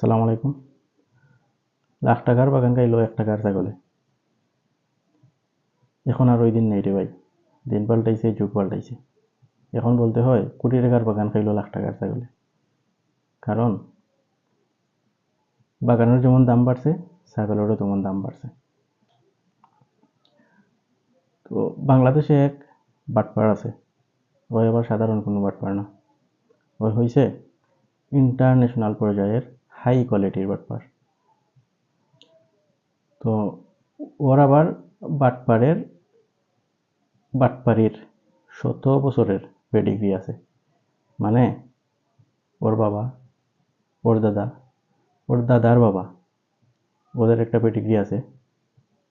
সালাম আলাইকুম। লাখ টাকার বাগান খাইলো এক টাকার ছাগলে। এখন আর ওই দিন নেই রে ভাই। দিন পাল্টাইছে, যুগ পাল্টাইছে। এখন বলতে হয় কোটি টাকার বাগান খাইলো লাখ টাকার ছাগলে। কারণ, বাগানের যেমন দাম বাড়ছে, ছাগলেরও তেমন দাম বাড়ছে। তো বাংলাদেশে এক বাটপাড় আছে। ওই আবার সাধারণ কোনো বাটপাড় না। ওই হইছে ইন্টারন্যাশনাল পর্যায়ের হাই কোয়ালিটির বাটপার। তো ওর আবার বাটপারের, বাটপারির শত বছরের পেডিগ্রি আছে। মানে ওর বাবা, ওর দাদা, ওর দাদার বাবা, ওদের একটা পেডিগ্রি আছে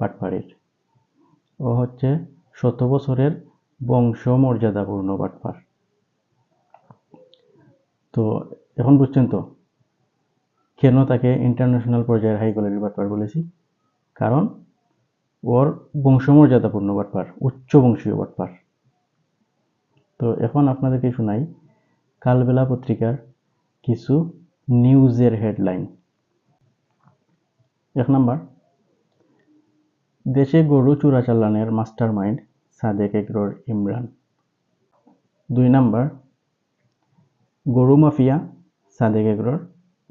বাটপাড়ির ও হচ্ছে শত বছরের বংশ মর্যাদাপূর্ণ বাটপার। তো এখন বুঝছেন তো? কেন তাকে ইন্টারন্যাশনাল পর্যায়ের হাই কোয়ালিটির বাটপার বলেছি? কারণ ওর বংশমর্যাদাপূর্ণ বাটপার উচ্চ বংশীয় বাটপার। তো এখন আপনাদেরকে শোনাই কালবেলা পত্রিকার কিছু নিউজের হেডলাইন এক নাম্বার, দেশে গরু চোরাচালানের মাস্টার মাইন্ড সাদেক এগ্রোর ইমরান। দুই নাম্বার, গরু মাফিয়া সাদেক এগ্রোর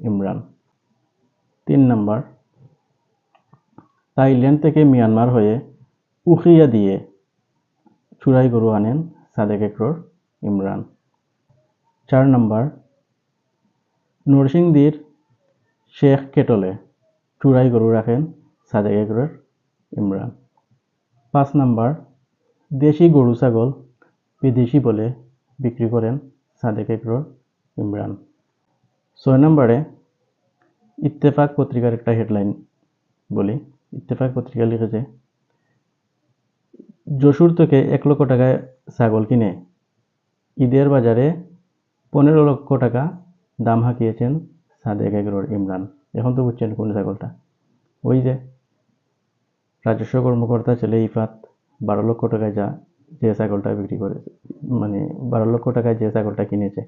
ইমরান। তিন নাম্বার। থাইল্যান্ড থেকে মিয়ানমার হয়ে উখিয়া দিয়ে চুরাই গরু আনেন সাদেক এগ্রোর ইমরান। চার নাম্বার, নরসিংদীর শেখ কেটলে চুরাই গরু রাখেন সাদেক এগ্রোর ইমরান। পাঁচ নাম্বার, দেশি গরু ছাগল বিদেশি বলে বিক্রি করেন সাদেক এগ্রোর ইমরান। ছয় নম্বরে ইত্তেফাক পত্রিকার একটা হেডলাইন বলি। ইত্তেফাক পত্রিকা লিখেছে, যশোর থেকে এক লক্ষ টাকায় ছাগল কিনে। ঈদের বাজারে পনেরো লক্ষ টাকা দাম হাঁকিয়েছেন সাদেক এগ্রোর ইমরান। এখন তো বুঝছেন কোন ছাগলটা। ওই যে রাজস্ব কর্মকর্তা ছেলে ইফাত, বারো লক্ষ টাকায় যা যে ছাগলটা বিক্রি করেছে মানে বারো লক্ষ টাকায় যে ছাগলটা কিনেছে।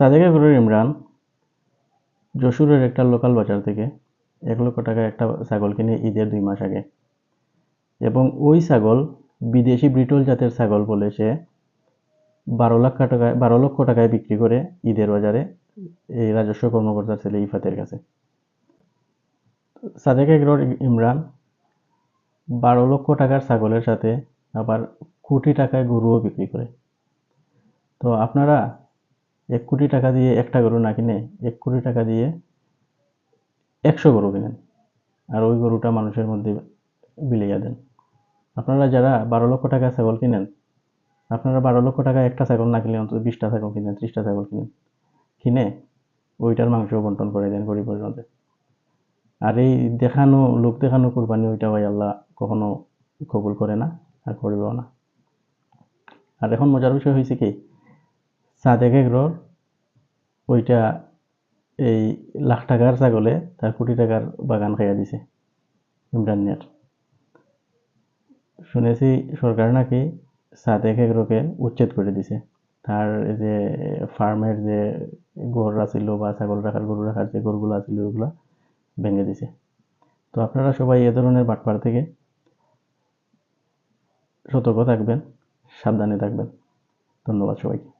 সাদেক এগ্রোর ইমরান যশোরের একটা লোকাল বাজার থেকে এক লক্ষ টাকায় একটা ছাগল কিনে ঈদের দুই মাস আগে। এবং ওই ছাগল বিদেশি ব্রিটল জাতের ছাগল বলে সে বারো লাখ টাকায় বারো লক্ষ টাকায় বিক্রি করে ঈদের বাজারে এই রাজস্ব কর্মকর্তার ছেলে ইফাতের কাছে। সাদেক এগ্রোর ইমরান বারো লক্ষ টাকার ছাগলের সাথে আবার কোটি টাকায় গরুও বিক্রি করে। তো আপনারা এক কোটি টাকা দিয়ে একটা গরু না কিনে এক কোটি টাকা দিয়ে একশো গরু কিনেন। আর ওই গরুটা মানুষের মধ্যে বিলিয়ে দেন। আপনারা যারা বারো লক্ষ টাকা ছাগল কিনেন, আপনারা বারো লক্ষ টাকা একটা ছাগল না কিনলে অন্তত বিশটা ছাগল কিনেন, ত্রিশটা ছাগল কিনেন। কিনে ওইটার মাংস বন্টন করে দেন গরিবের মধ্যে আর এই দেখানো, লোক দেখানো কোরবানি ওইটা ভাই আল্লাহ কখনো কবুল করে না আর করবেও না। আর এখন মজার বিষয় হয়েছে কি সাদেক এগ্রোর ওইটা এই লাখ টাকার ছাগলে তার কোটি টাকার বাগান খাইয়া দিছে ইমরানিয়ার শুনেছি সরকার নাকি সাদেক এগ্রোকে উচ্ছেদ করে দিছে। তার যে ফার্মের যে গড় আছিল বা ছাগল রাখার, গরু রাখার যে গরুগুলো আছিল ওইগুলো ভেঙে দিছে। তো আপনারা সবাই এ ধরনের বাটপার থেকে সতর্ক থাকবেন, সাবধানে থাকবেন। ধন্যবাদ সবাইকে।